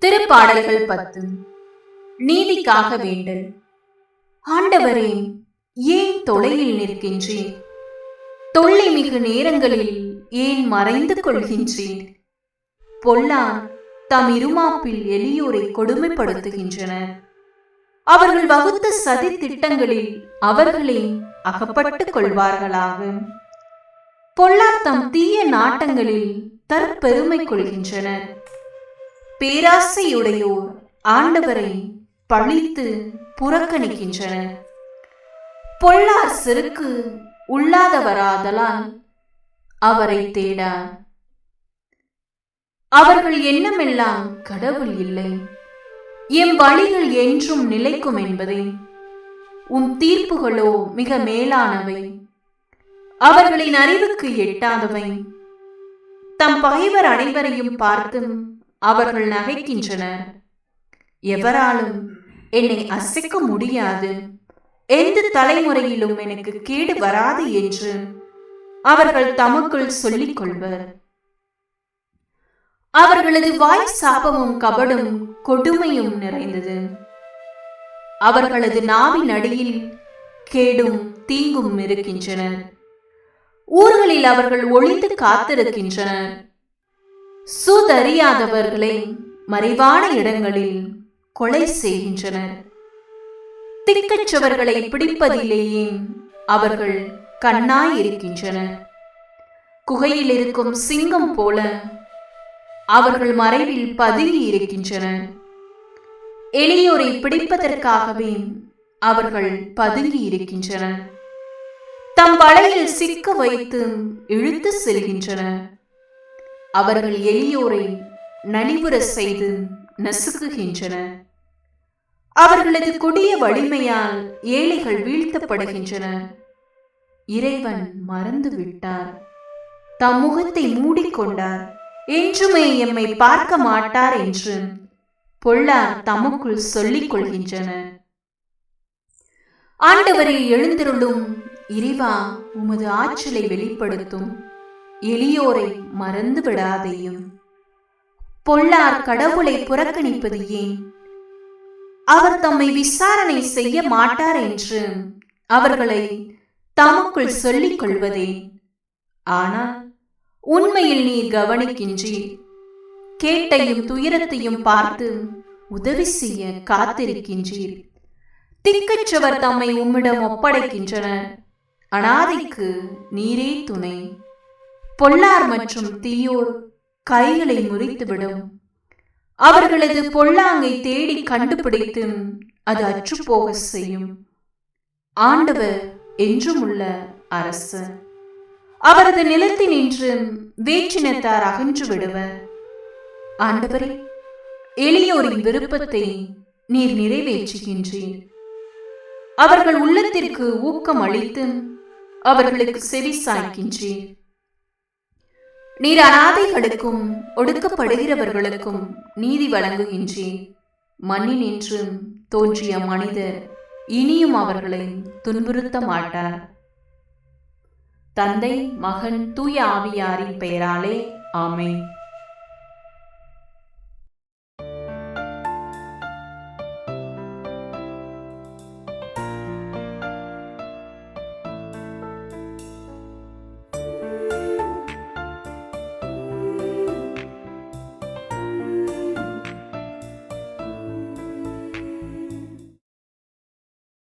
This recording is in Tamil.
திருப்பாடல்கள் பத்து நீதிக்காக வேண்டல். ஆண்டவரே ஏன் தொலையில் நிற்கின்றீர்? தொல்லை மிகு நேரங்களில் ஏன் மறைந்து கொள்கின்றீர்? பொல்லார் தம் இருமாப்பில் எளியோரை கொடுமைப்படுத்துகின்றனர். அவர்கள் வகுத்த சதி திட்டங்களில் அவர்களே அகப்பட்டுக் கொள்வார்களாக. பொல்லார் தம் தீய நாட்டங்களில் தற்பெருமை கொள்கின்றனர். பேராசையுடையோர் ஆண்டவரை பழித்து புறக்கணிக்கின்றனர். பொள்ளார் செருக்கு உள்ளாதவராதலால் அவரை தேடார். அவர்கள் எண்ணமெல்லாம் கடவுள் இல்லை. எம் வழிகள் என்றும் நிலைக்கும் என்பதை உன் தீர்ப்புகளோ மிக மேலானவை. அவர்களின் அறிவுக்கு எட்டாதவை. தம் பகைவர் அனைவரையும் பார்த்தும் அவர்கள் நகைக்கின்றனர். எவராலும் என்னை அசைக்க முடியாது. எந்த தலைமுறையிலும் எனக்கு கேடு வராது என்று அவர்கள் தமக்குள் சொல்லிக் கொள்வர் அவர்களது வாய் சாபமும் கபடும் கொடுமையும் நிறைந்தது. அவர்களது நாவின் அடியில் கேடும் தீங்கும் இருக்கின்றனர். ஊர்களில் அவர்கள் ஒளிந்து காத்திருக்கின்றனர். சுதறியாதவர்களை மறைவான இடங்களில் கொலை செய்கின்றனர். திக்கற்றவர்களை பிடிப்பதிலேயே அவர்கள் கண்ணாய் இருக்கின்றனர். குகையில் இருக்கும் சிங்கம் போல அவர்கள் மறைவில் பதுங்கி இருக்கின்றனர். எளியோரை பிடிப்பதற்காகவே அவர்கள் பதுங்கி இருக்கின்றனர். தம் வலையில் சிக்க வைத்து இழுத்து செல்கின்றனர். அவர்கள் எளியோரை நலிவுற செய்து நசுக்குகின்றன. அவர்களது கொடிய வலிமையால் ஏழைகள் வீழ்த்தப்படுகின்றன. இறைவன் மறந்து விட்டார் தம் முகத்தை மூடிக்கொண்டார். என்றுமே எம்மை பார்க்க மாட்டார் என்று பொள்ளார் தமக்குள் சொல்லிக் கொள்கின்றனர் ஆண்டவரை எழுந்திருளும் இறைவா உமது ஆற்றலை வெளிப்படுத்தும். எளியோரை மறந்து விடாதேயும். பொள்ளார் கடவுளை புறக்கணிப்பது ஏன்? அவர் தம்மை விசாரணை செய்ய மாட்டார் என்று அவர்களை தமக்குள் சொல்லிக் கொள்வதே. ஆனால் உண்மையில் நீர் கவனிக்கின்றீர். கேட்டையும் துயரத்தையும் பார்த்து உதவி செய்ய காத்திருக்கின்றீர். திக்கற்றவர் தம்மை உம்மிடம் ஒப்படைக்கின்றனர். அனாதைக்கு நீரே துணை. பொல்லார் மற்றும் தீயோர் கைகளை முறித்துவிடும். அவர்களது பொல்லாங்கை தேடி கண்டுபிடித்து அது அற்றுப்போக செய்யும். ஆண்டவர் என்றும் உள்ள அரசு. அவரது நிலத்தினின்று வேற்றினத்தார் அகன்று விடுவர் ஆண்டவரே எளியோரின் விருப்பத்தை நீர் நிறைவேற்றுகின்றீர். அவர்கள் உள்ளத்திற்கு ஊக்கம் அளித்து அவர்களுக்கு செவி சாய்க்கின்றீர். நீர் அனாதைகளுக்கும் ஒடுக்கப்படுகிறவர்களுக்கும் நீதி வழங்குகின்றீர் மண்ணினின்று தோன்றிய மனிதர் இனியும் அவர்களை துன்புறுத்த மாட்டார். தந்தை மகன் தூய ஆவியாரின் பெயராலே ஆமை